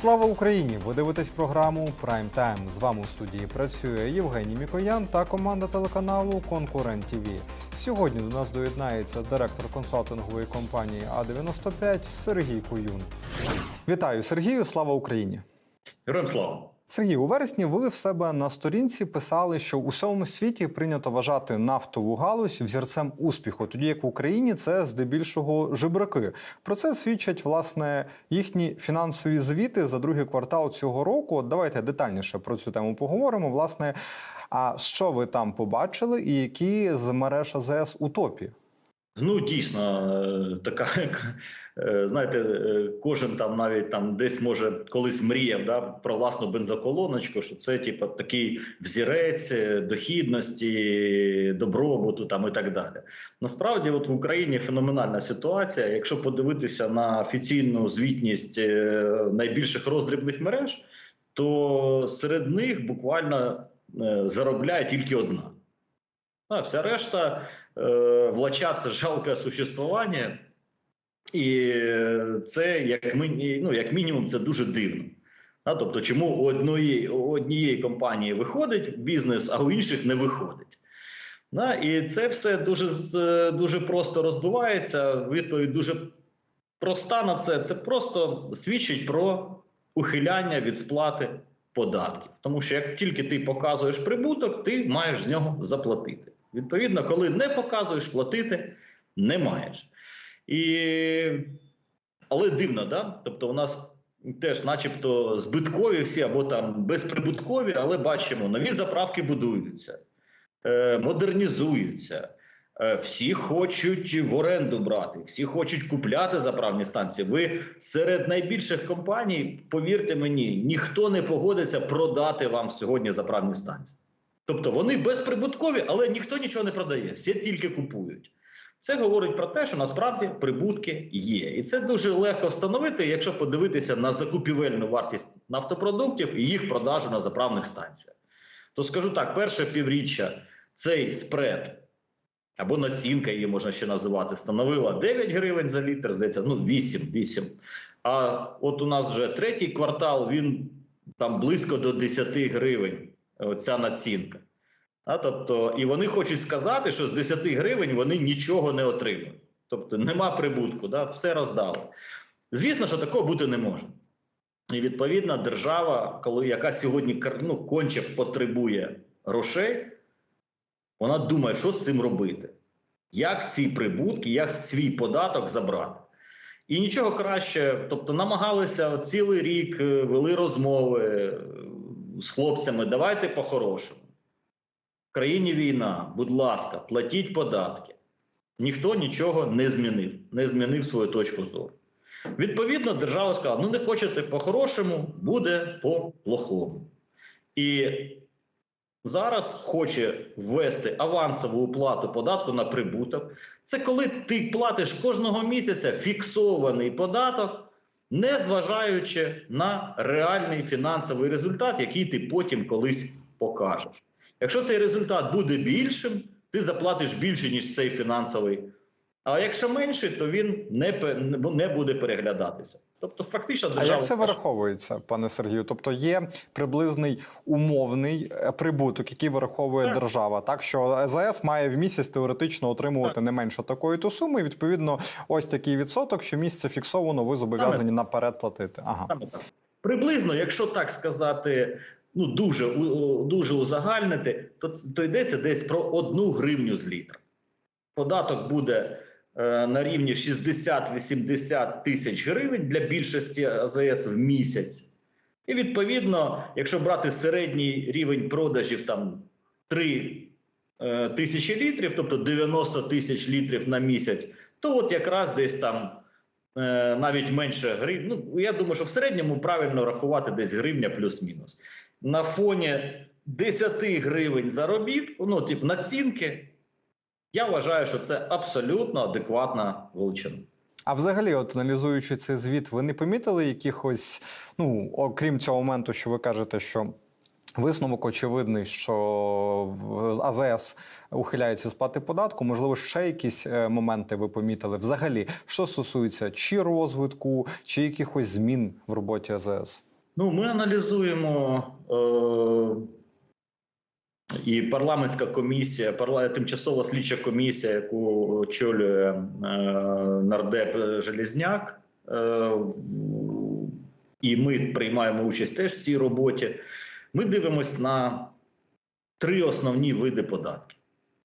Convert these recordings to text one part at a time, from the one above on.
Слава Україні! Ви дивитесь програму Прайм Тайм. З вами у студії працює Євгеній Мікоян та команда телеканалу Конкурент ТВ. Сьогодні до нас доєднається директор консалтингової компанії А95 Сергій Куюн. Вітаю Сергію! Слава Україні! Героям слава! Сергій, у вересні ви в себе на сторінці писали, що у всьому світі прийнято вважати нафтову галузь взірцем успіху, тоді як в Україні це здебільшого жебраки. Про це свідчать власне їхні фінансові звіти за другий квартал цього року. Давайте детальніше про цю тему поговоримо. Власне, а що ви там побачили, і які з мереж АЗС у топі? Ну дійсно, е, така е, знаєте, е, кожен там навіть там десь може колись мріяв да, про власну бензоколоночку, що це типу такий взірець дохідності, добробуту там і так далі. Насправді, от в Україні феноменальна ситуація. Якщо подивитися на офіційну звітність найбільших роздрібних мереж, то серед них буквально заробляє тільки одна. А вся решта е, влачат жалке существування, і це як міні, ну, як мінімум це дуже дивно. А, тобто, чому у одної, у однієї компанії виходить бізнес, а у інших не виходить. Да, і це все дуже дуже просто розбивається. Відповідь дуже проста на це. Це просто свідчить про ухиляння від сплати податків. Тому що як тільки ти показуєш прибуток, ти маєш з нього заплатити. Відповідно, коли не показуєш, платити не маєш. І... Але дивно, да? Тобто, у нас теж, начебто, збиткові всі або там безприбуткові, але бачимо, нові заправки будуються, е, модернізуються. Е, Всі хочуть в оренду брати, всі хочуть купляти заправні станції. Ви серед найбільших компаній, повірте мені, ніхто не погодиться продати вам сьогодні заправні станції. Тобто вони безприбуткові, але ніхто нічого не продає, всі тільки купують. Це говорить про те, що насправді прибутки є, і це дуже легко встановити, якщо подивитися на закупівельну вартість нафтопродуктів і їх продажу на заправних станціях. То скажу так: перше півріччя цей спред або націнка її можна ще називати, становила 9 гривень за літр, здається, ну 8, 8. А от у нас вже третій квартал, він там близько до 10 гривень. Ця націнка. А, тобто, і вони хочуть сказати, що з 10 гривень вони нічого не отримують. Тобто нема прибутку, да? все роздали. Звісно, що такого бути не може. І відповідно, держава, коли яка сьогодні ну, конче потребує грошей, вона думає, що з цим робити. Як ці прибутки, як свій податок забрати. І нічого краще, тобто намагалися цілий рік, е, вели розмови з хлопцями, давайте по-хорошому. В країні війна, будь ласка, платіть податки. Ніхто нічого не змінив, не змінив свою точку зору. Відповідно, держава сказала: ну не хочете по-хорошому, буде по-плохому. І зараз хоче ввести авансову оплату податку на прибуток. Це коли ти платиш кожного місяця фіксований податок, не зважаючи на реальний фінансовий результат, який ти потім колись покажеш. Якщо цей результат буде більшим, ти заплатиш більше, ніж цей фінансовий. А якщо менший, то він не, не буде переглядатися. Тобто, фактично, А як це вираховується, пане Сергію? Тобто є приблизний умовний е, прибуток, який вираховує Так. держава, так що АЗС має в місяць теоретично отримувати не менше такої то суми. І відповідно, ось такий відсоток, що місяця фіксовано, ви зобов'язані наперед платити. Ага. Саме так. Приблизно, якщо так сказати, ну дуже дуже узагальнити, то, то йдеться десь про одну гривню з літра. Податок буде на рівні 60-80 тисяч гривень для більшості АЗС в місяць. І відповідно, якщо брати середній рівень продажів там 3 е, тисячі літрів, тобто 90 тисяч літрів на місяць, то от якраз десь там е, навіть менше гривень. Ну, я думаю, що в середньому правильно рахувати десь гривня плюс-мінус. На фоні 10 гривень заробітку, ну, тип націнки, я вважаю, що це абсолютно адекватна величина. А взагалі, от аналізуючи цей звіт, ви не помітили якихось, ну окрім цього моменту, що ви кажете, що Висновок очевидний, що АЗС ухиляється з сплати податку. Можливо, ще якісь е, моменти ви помітили. Взагалі, що стосується чи розвитку, чи якихось змін в роботі АЗС? Ну, ми аналізуємо е, і парламентська комісія, парла, тимчасова слідча комісія, яку очолює е, нардеп Желізняк. Е, і ми приймаємо участь теж в цій роботі. Ми дивимось на три основні види податків.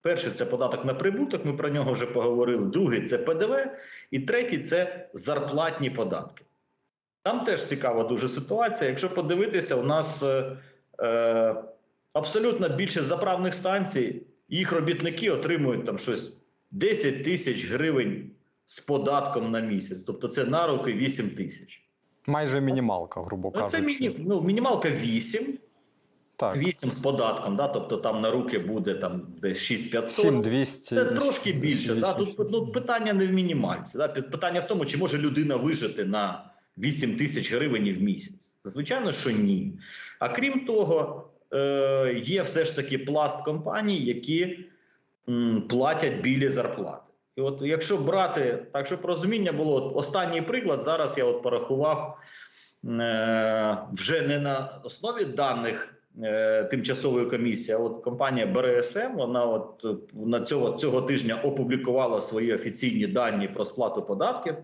Перший це податок на прибуток, ми про нього вже поговорили. Другий це ПДВ, і третій це зарплатні податки. Там теж цікава дуже ситуація. Якщо подивитися, у нас е, е, абсолютно більше заправних станцій, їх робітники отримують там щось 10 тисяч гривень з податком на місяць. Тобто це на руки 8 тисяч. Майже мінімалка, грубо Ну, це міні, ну, мінімалка 8, Так, 8 з податком, да? тобто там на руки буде там десь 6500. 7200. Це трошки більше. Да? Тут ну, питання не в мінімальці. Да? Питання в тому, чи може людина вижити на 8 тисяч гривень в місяць. Звичайно, що ні. А крім того, е, є все ж таки пласт компаній, які платять білі зарплати. І от якщо брати, так щоб розуміння було, останній приклад, зараз я от порахував е, вже не на основі даних е, тимчасової комісії, а от компанія БРСМ, вона от на цього, цього тижня опублікувала свої офіційні дані про сплату податків.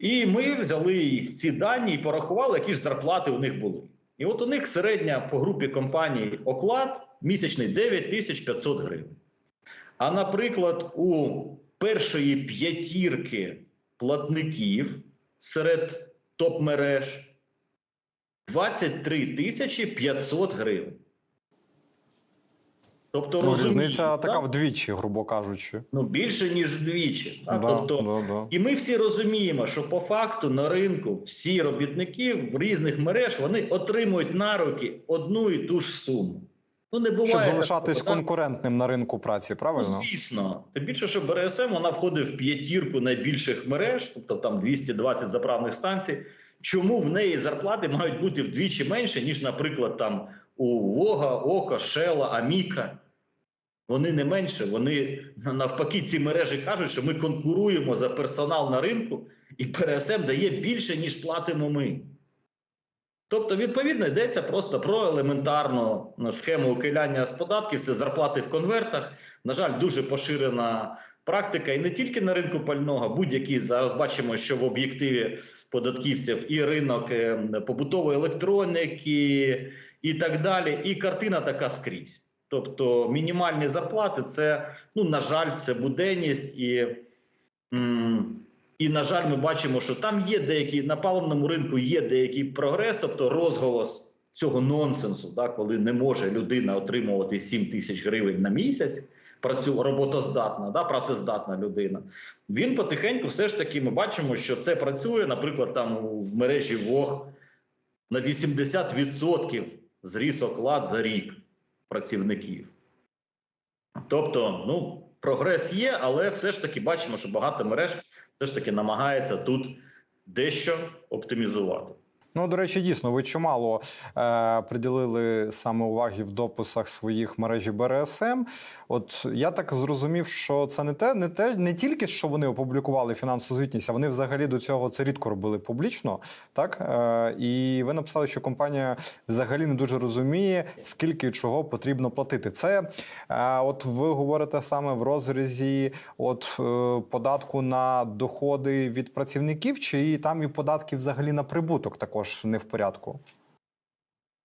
І ми взяли ці дані і порахували, які ж зарплати у них були. І от у них середня по групі компаній оклад місячний 9500 гривень. А наприклад, у першої п'ятірки платників серед топ-мереж 23 тисячі 500 гривень. Тобто, Ну, різниця така вдвічі, грубо кажучи. ну, більше, ніж вдвічі. Да? Тобто, да, да. і ми всі розуміємо, що по факту на ринку всі робітники в різних мереж вони отримують на руки одну і ту ж суму. Ну не буває Щоб залишатись такого, конкурентним на ринку праці, Ну, правильно? звісно, тим більше, що БРСМ вона входить в п'ятірку найбільших мереж, тобто там 220 заправних станцій. Чому в неї зарплати мають бути вдвічі менше, ніж, наприклад, там у Вога, Ока, Шела, Аміка? Вони не менше, вони навпаки, ці мережі кажуть, що ми конкуруємо за персонал на ринку, і БРСМ дає більше, ніж платимо ми. Тобто, відповідно, йдеться просто про елементарну ну, схему ухиляння з податків. Це зарплати в конвертах. На жаль, дуже поширена практика, і не тільки на ринку пального, будь-які зараз бачимо, що в об'єктиві податківців і ринок е, побутової електроніки, і так далі. І картина така скрізь. Тобто мінімальні зарплати це, ну на жаль, це буденність і. і на жаль, ми бачимо, що там є деякі на паливному ринку є деякий прогрес, тобто розголос цього нонсенсу, да, коли не може людина отримувати 7 тисяч гривень на місяць, працю роботоздатна, да, працездатна людина. Він потихеньку, все ж таки, ми бачимо, що це працює, наприклад, там в мережі ВОГ на 80% зріс оклад за рік працівників. Тобто, ну, прогрес є, але все ж таки бачимо, що багато мереж все ж таки намагається тут дещо оптимізувати. Ну, до речі, дійсно, ви чимало е, приділили саме уваги в дописах своїх мережі БРСМ. От я так зрозумів, що це не те, не те, не тільки що вони опублікували фінансову звітність, а вони взагалі до цього це рідко робили публічно. Так е, і ви написали, що компанія взагалі не дуже розуміє, скільки чого потрібно платити. Це е, от ви говорите саме в розрізі от е, податку на доходи від працівників, чи там і податки взагалі на прибуток також не в порядку?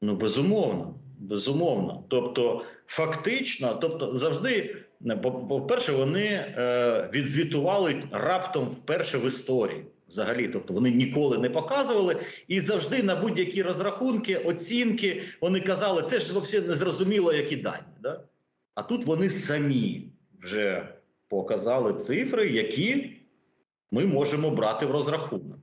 Ну, безумовно, безумовно. Тобто, фактично, тобто, завжди, по- по-перше, вони е, відзвітували раптом вперше в історії. Взагалі, тобто вони ніколи не показували, і завжди на будь-які розрахунки, оцінки вони казали, це ж взагалі не зрозуміло, які дані. Да? А тут вони самі вже показали цифри, які ми можемо брати в розрахунок.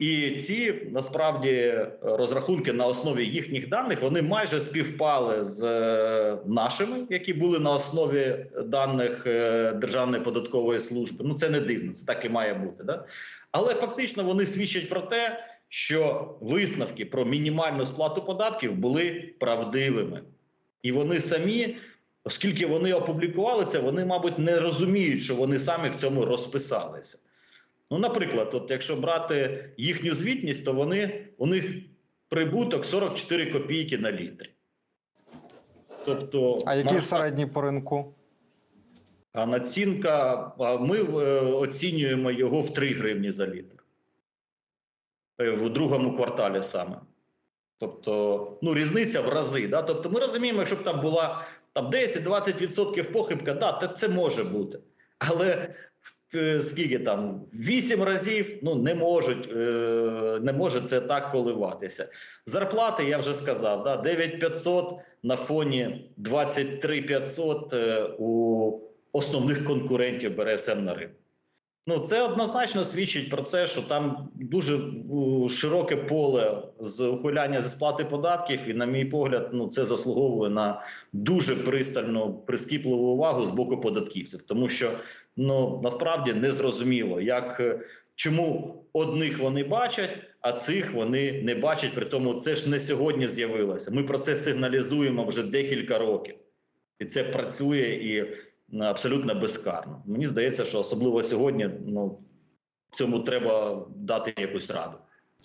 І ці насправді розрахунки на основі їхніх даних вони майже співпали з е, нашими, які були на основі даних е, Державної податкової служби. Ну це не дивно, це так і має бути. Да? Але фактично вони свідчать про те, що висновки про мінімальну сплату податків були правдивими, і вони самі, оскільки вони опублікували це, вони, мабуть, не розуміють, що вони самі в цьому розписалися. Ну, наприклад, от якщо брати їхню звітність, то вони у них прибуток 44 копійки на літрі. Тобто, А який наш- середній по ринку? а націнка, а ми е, оцінюємо його в 3 гривні за літр. Е, В другому кварталі саме. Тобто, ну, різниця в рази. Да? Тобто, ми розуміємо, якщо б там була там 10-20% похибка, да, це може бути. Але скільки там? 8 разів ну, не можуть, е, не може це так коливатися. Зарплати, я вже сказав, да, 9500 на фоні 23500 е, у основних конкурентів БРСМ на ринку. Ну, це однозначно свідчить про це, що там дуже е, широке поле з ухиляння зі сплати податків, і, на мій погляд, ну це заслуговує на дуже пристальну прискіпливу увагу з боку податківців, тому що ну насправді не зрозуміло, як е, чому одних вони бачать, а цих вони не бачать. При тому це ж не сьогодні з'явилося. Ми про це сигналізуємо вже декілька років, і це працює і абсолютно безкарно. Мені здається, що особливо сьогодні ну, цьому треба дати якусь раду.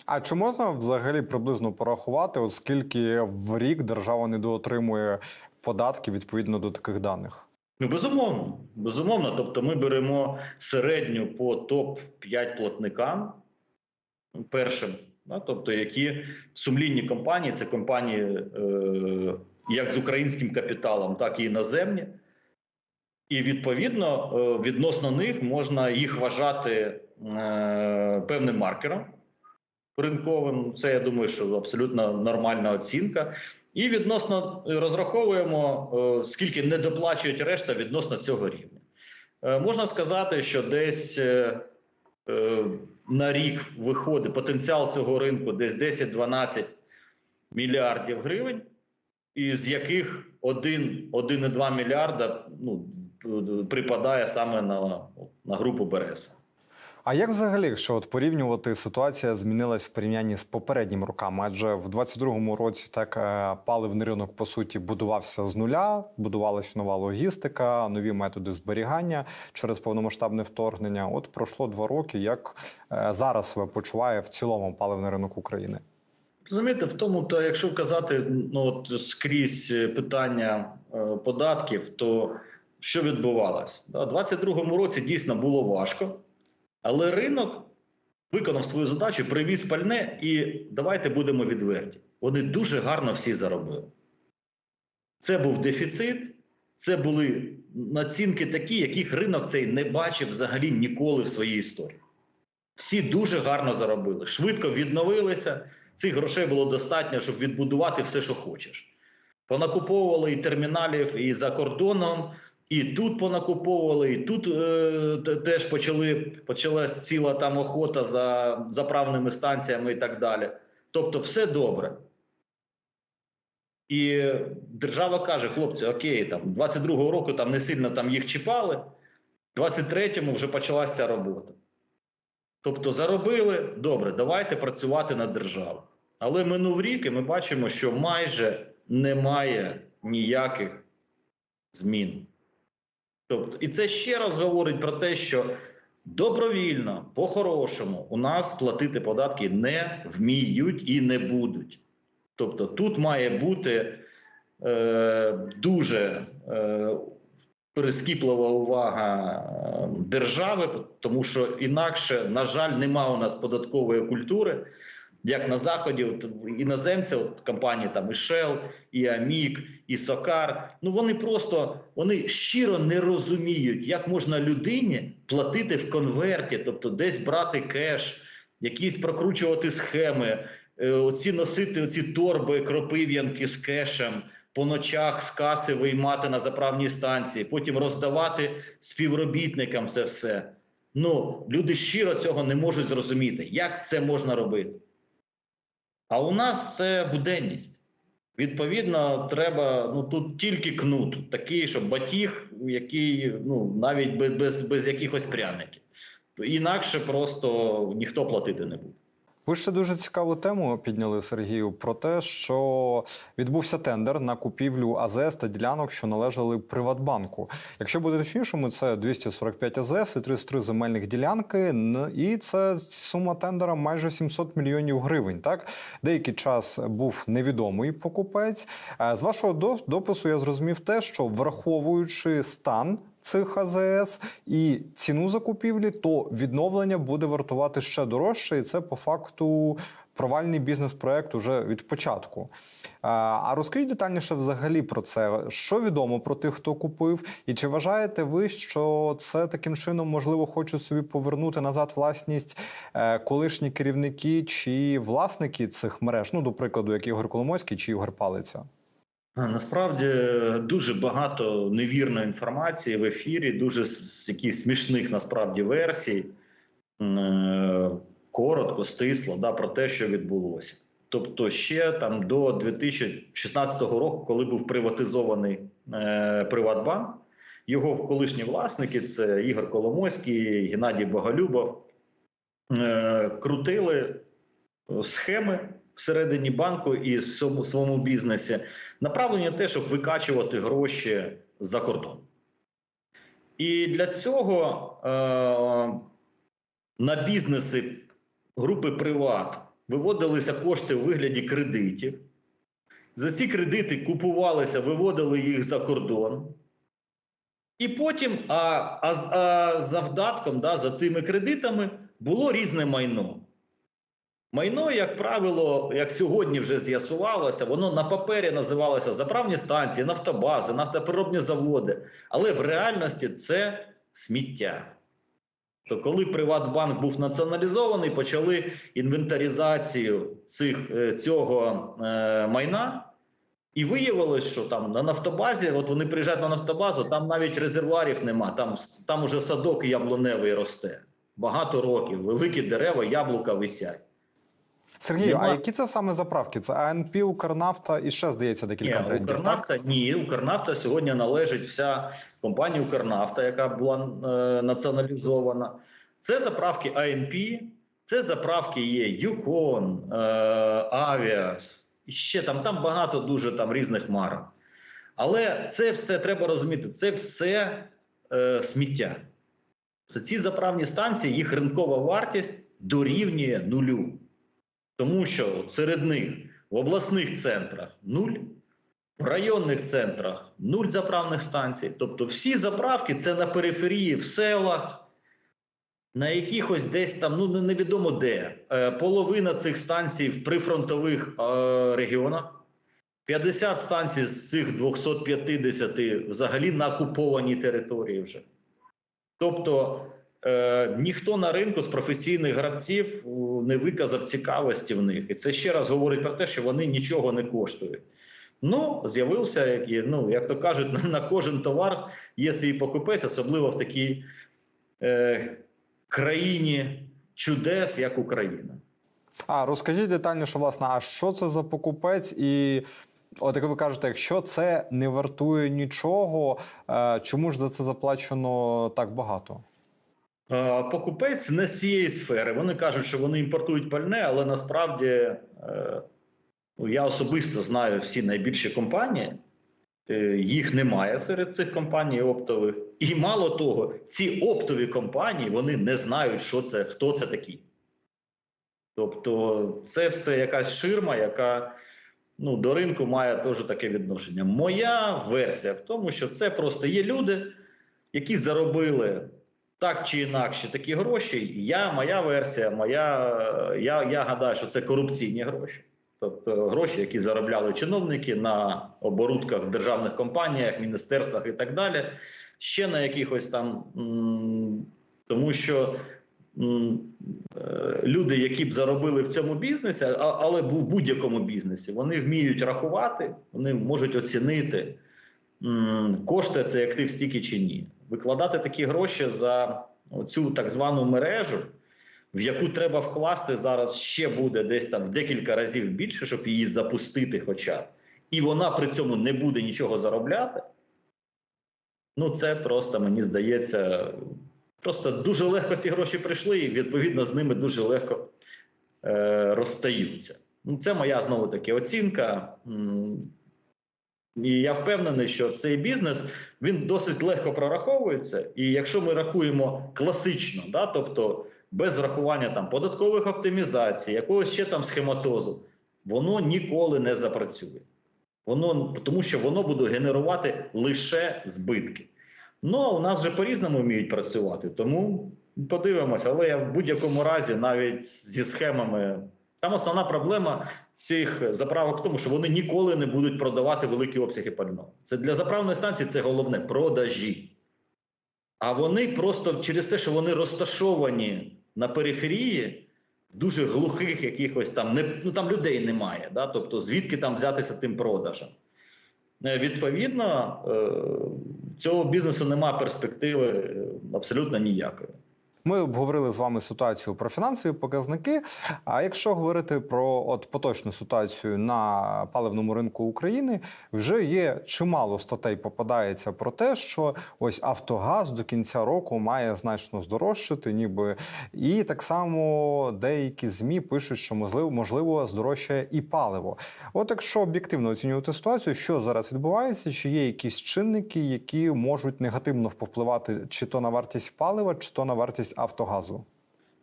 А чи можна взагалі приблизно порахувати, оскільки в рік держава недоотримує податки відповідно до таких даних? Ну, безумовно, безумовно. Тобто, ми беремо середню по топ 5 платникам першим, да, тобто, які сумлінні компанії, це компанії е, як з українським капіталом, так і іноземні. І відповідно е, відносно них можна їх вважати е, певним маркером ринковим. Це я думаю, що абсолютно нормальна оцінка. І відносно е, розраховуємо, е, скільки не доплачують решта відносно цього рівня. Е, Можна сказати, що десь на рік виходить потенціал цього ринку десь 10-12 мільярдів гривень, із яких 1, 1,2 мільярда ну, припадає саме на, на групу БРС. А як взагалі, якщо от порівнювати, ситуація змінилась в порівнянні з попередніми роками? Адже в 22-му році так е, паливний ринок по суті будувався з нуля, будувалася нова логістика, нові методи зберігання через повномасштабне вторгнення. От пройшло два роки. Як е, зараз себе почуває в цілому паливний ринок України? Розумієте, в тому, то якщо казати ну, от скрізь питання е, податків, то що відбувалося? Да, У 22-му році дійсно було важко, але ринок виконав свою задачу, привіз пальне, і давайте будемо відверті. Вони дуже гарно всі заробили. Це був дефіцит, це були націнки такі, яких ринок цей не бачив взагалі ніколи в своїй історії. Всі дуже гарно заробили, швидко відновилися. Цих грошей було достатньо, щоб відбудувати все, що хочеш. Понакуповували і терміналів, і за кордоном, і тут понакуповували, і тут е, теж почали, почалась ціла там охота за заправними станціями і так далі. Тобто, все добре. І держава каже: хлопці, окей, там 22-го року там не сильно там їх чіпали, 23-му вже почалася робота. Тобто заробили добре, давайте працювати на державу. Але минув рік, і ми бачимо, що майже немає ніяких змін. Тобто, і це ще раз говорить про те, що добровільно, по-хорошому, у нас платити податки не вміють і не будуть. Тобто, тут має бути е, дуже е, прискіплива увага е, держави, тому що інакше, на жаль, нема у нас податкової культури. Як на заході, от іноземці, от компанії там і Shell, і Амік, і Сокар, ну вони просто вони щиро не розуміють, як можна людині платити в конверті, тобто десь брати кеш, якісь прокручувати схеми, е, оці носити оці торби кропив'янки з кешем, по ночах з каси виймати на заправній станції, потім роздавати співробітникам це все. Ну, люди щиро цього не можуть зрозуміти, як це можна робити. А у нас це буденність. Відповідно, треба ну тут тільки кнут, такий, щоб батіг, який ну навіть без, без, без якихось пряників. Інакше просто ніхто платити не буде. Ви ще дуже цікаву тему підняли Сергію про те, що відбувся тендер на купівлю АЗС та ділянок, що належали Приватбанку. Якщо бути точнішими, це 245 АЗС і 33 земельних ділянки. І це сума тендера майже 700 мільйонів гривень. Так деякий час був невідомий покупець. Е, З вашого допису я зрозумів те, що враховуючи стан цих АЗС і ціну закупівлі, то відновлення буде вартувати ще дорожче, і це по факту провальний бізнес-проект уже від початку. А, розкажіть детальніше взагалі про це. Що відомо про тих, хто купив, і чи вважаєте ви, що це таким чином можливо хочуть собі повернути назад власність е, колишні керівники чи власники цих мереж? Ну, до прикладу, як Ігор Коломойський чи Ігор Палиця? Насправді дуже багато невірної інформації в ефірі, дуже якісь смішних насправді версій, е, коротко, стисло, да, про те, що відбулося. Тобто, ще там до 2016 року, коли був приватизований е, Приватбанк, його колишні власники це Ігор Коломойський, Геннадій Боголюбов, е, крутили схеми всередині банку і в своєму бізнесі, направлені на те, щоб викачувати гроші за кордон. І для цього е, на бізнеси групи Приват виводилися кошти у вигляді кредитів. За ці кредити купувалися, виводили їх за кордон. І потім, а, а, а за вдатком, да, за цими кредитами, було різне майно. Майно, як правило, як сьогодні вже з'ясувалося, воно на папері називалося заправні станції, нафтобази, нафтопереробні заводи. Але в реальності це сміття. То коли Приватбанк був націоналізований, почали інвентаризацію цих, е, цього е, майна, і виявилось, що там на нафтобазі, от вони приїжджають на нафтобазу, там навіть резервуарів нема, там, там уже садок яблуневий росте. Багато років, великі дерева, яблука висять. Сергію, Нема. а які це саме заправки? Це АНП, Укрнафта і ще здається декілька Ні, брендів. так? Ні, Укрнафта сьогодні належить вся компанія Укрнафта, яка була е, націоналізована. Це заправки АНП, це заправки є Юкон, е, Авіас, і ще там, там багато дуже там різних марок. Але це все треба розуміти, це все е, сміття. Ці заправні станції, їх ринкова вартість дорівнює нулю. Тому що серед них в обласних центрах нуль, в районних центрах нуль заправних станцій. Тобто всі заправки це на периферії, в селах, на якихось десь там, ну невідомо де. Е, половина цих станцій в прифронтових е, регіонах. 50 станцій з цих 250 взагалі на окупованій території вже. Тобто ніхто на ринку з професійних гравців не виказав цікавості в них. І це ще раз говорить про те, що вони нічого не коштують. Ну, з'явився, ну, як то кажуть, на, на кожен товар є свій покупець, особливо в такій е, країні чудес, як Україна. А розкажіть детальніше, власне, а що це за покупець? І от як ви кажете, якщо це не вартує нічого, е, чому ж за це заплачено так багато? Е, Покупець не з цієї сфери. Вони кажуть, що вони імпортують пальне, але насправді е, ну, я особисто знаю всі найбільші компанії. Е, Їх немає серед цих компаній оптових. І мало того, ці оптові компанії вони не знають, що це, хто це такі. Тобто, це все якась ширма, яка ну, до ринку має теж таке відношення. Моя версія в тому, що це просто є люди, які заробили так чи інакше такі гроші. Я, моя версія, моя, я, я гадаю, що це корупційні гроші. Тобто гроші, які заробляли чиновники на оборудках в державних компаніях, міністерствах і так далі, ще на якихось там, тому що е, люди, які б заробили в цьому бізнесі, але в будь-якому бізнесі, вони вміють рахувати, вони можуть оцінити, м, коштує цей актив стільки чи ні. Викладати такі гроші за цю так звану мережу, в яку треба вкласти зараз ще буде десь там в декілька разів більше, щоб її запустити, хоча і вона при цьому не буде нічого заробляти. Ну, це просто мені здається, просто дуже легко ці гроші прийшли, і відповідно з ними дуже легко е, розстаються. Ну, це моя знову таки оцінка. І я впевнений, що цей бізнес він досить легко прораховується. І якщо ми рахуємо класично, да, тобто без врахування там податкових оптимізацій, якогось ще там схематозу, воно ніколи не запрацює. Воно тому, що воно буде генерувати лише збитки. Ну а у нас вже по-різному вміють працювати, тому подивимося. Але я в будь-якому разі, навіть зі схемами, там основна проблема цих заправок в тому, що вони ніколи не будуть продавати великі обсяги пального. Це для заправної станції це головне продажі. А вони просто через те, що вони розташовані на периферії, в дуже глухих якихось там не ну там людей немає. Да? Тобто, звідки там взятися тим продажем? Е, Відповідно, е, цього бізнесу немає перспективи е, абсолютно ніякої. Ми обговорили з вами ситуацію про фінансові показники. А якщо говорити про от поточну ситуацію на паливному ринку України, вже є чимало статей попадається про те, що ось Автогаз до кінця року має значно здорожчати, ніби і так само деякі змі пишуть, що можливо можливо здорожчає і паливо. От якщо об'єктивно оцінювати ситуацію, що зараз відбувається, чи є якісь чинники, які можуть негативно впливати чи то на вартість палива, чи то на вартість Автогазу.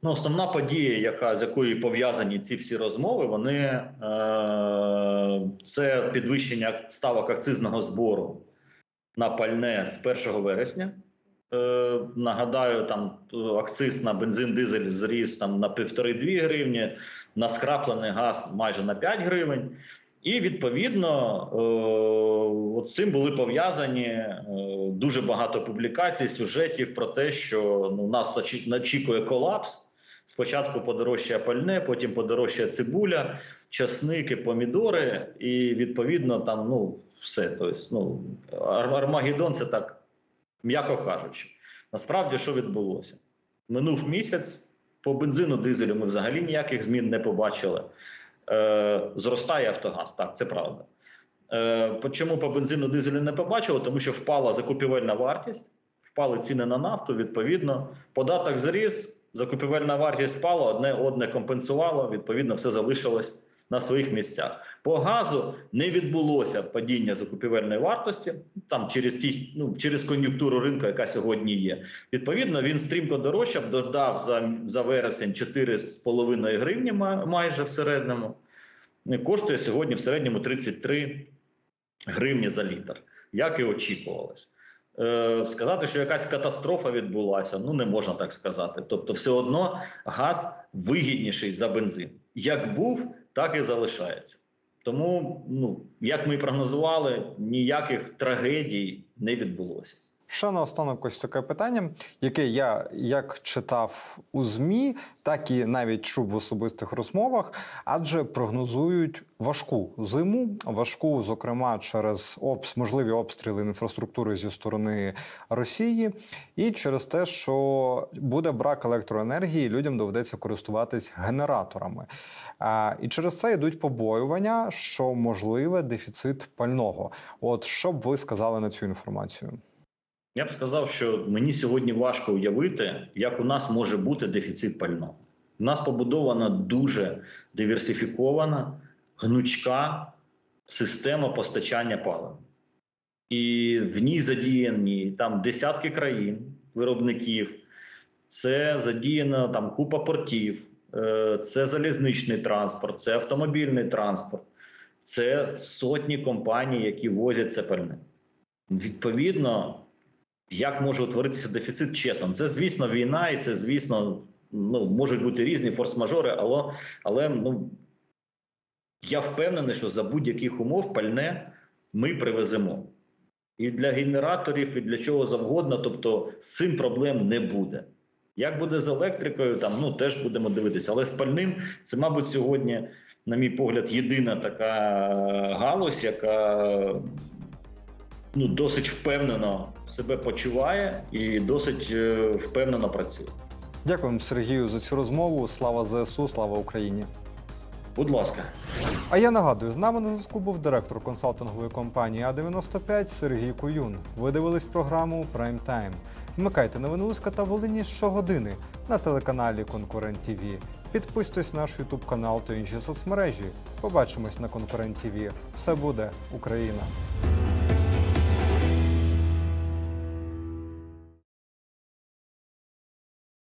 Ну, основна подія, яка з якою пов'язані ці всі розмови, вони е, це підвищення ставок акцизного збору на пальне з 1 вересня. Е, нагадаю, там е, акциз на бензин дизель зріс там на півтори-дві гривні, на скраплений газ майже на 5 гривень. І відповідно е, цим були пов'язані е, дуже багато публікацій, сюжетів про те, що ну, нас очі- очікує колапс. Спочатку подорожчає пальне, потім подорожчає цибуля, часники, помідори, і відповідно там ну все. Тобто, ну Армагеддон це так, м'яко кажучи. Насправді, що відбулося? Минув місяць. По бензину дизелю ми взагалі ніяких змін не побачили. Е, зростає Автогаз, так, це правда. Е, чому по бензину дизелю не побачили? Тому що впала закупівельна вартість, впали ціни на нафту. Відповідно, податок зріс, закупівельна вартість впала, одне одне компенсувало. Відповідно, все залишилось на своїх місцях. По газу не відбулося падіння закупівельної вартості там через ті, ну через кон'юнктуру ринку, яка сьогодні є. Відповідно, він стрімко дорожчав, додав за, за вересень 4,5 гривні майже в середньому. Коштує сьогодні в середньому 33 гривні за літр, як і очікувалось. Е, сказати, що якась катастрофа відбулася, ну не можна так сказати. Тобто, все одно газ вигідніший за бензин. Як був, так і залишається. Тому, ну як ми і прогнозували, ніяких трагедій не відбулося. Ще наостанок ось таке питання, яке я як читав у ЗМІ, так і навіть чув в особистих розмовах, адже прогнозують важку зиму, важку, зокрема, через обс... можливі обстріли інфраструктури зі сторони Росії, і через те, що буде брак електроенергії, людям доведеться користуватись генераторами. А, і через це йдуть побоювання, що можливе дефіцит пального. От що б ви сказали на цю інформацію? Я б сказав, що мені сьогодні важко уявити, як у нас може бути дефіцит пального. У нас побудована дуже диверсифікована, гнучка система постачання палива. І в ній задіяні там десятки країн, виробників, це задіяна там купа портів, е, це залізничний транспорт, це автомобільний транспорт, це сотні компаній, які возять це пальне. Відповідно, як може утворитися дефіцит чесно? Це, звісно, війна, і це, звісно, ну, можуть бути різні форс-мажори, але, але ну, я впевнений, що за будь-яких умов пальне ми привеземо. І для генераторів, і для чого завгодно, тобто з цим проблем не буде. Як буде з електрикою, там ну теж будемо дивитися. Але з пальним це, мабуть, сьогодні, на мій погляд, єдина така галузь, яка ну, досить впевнено себе почуває і досить е, впевнено працює. Дякуємо Сергію за цю розмову. Слава ЗСУ, слава Україні. Будь ласка. А я нагадую, з нами на зв'язку був директор консалтингової компанії А95 Сергій Куюн. Ви дивились програму Прайм Тайм. Вмикайте новини Луцька та Волині щогодини на телеканалі Конкурент ТІВІ. Підписуйтесь на наш YouTube канал та інші соцмережі. Побачимось на Конкурент ТВ. Все буде Україна!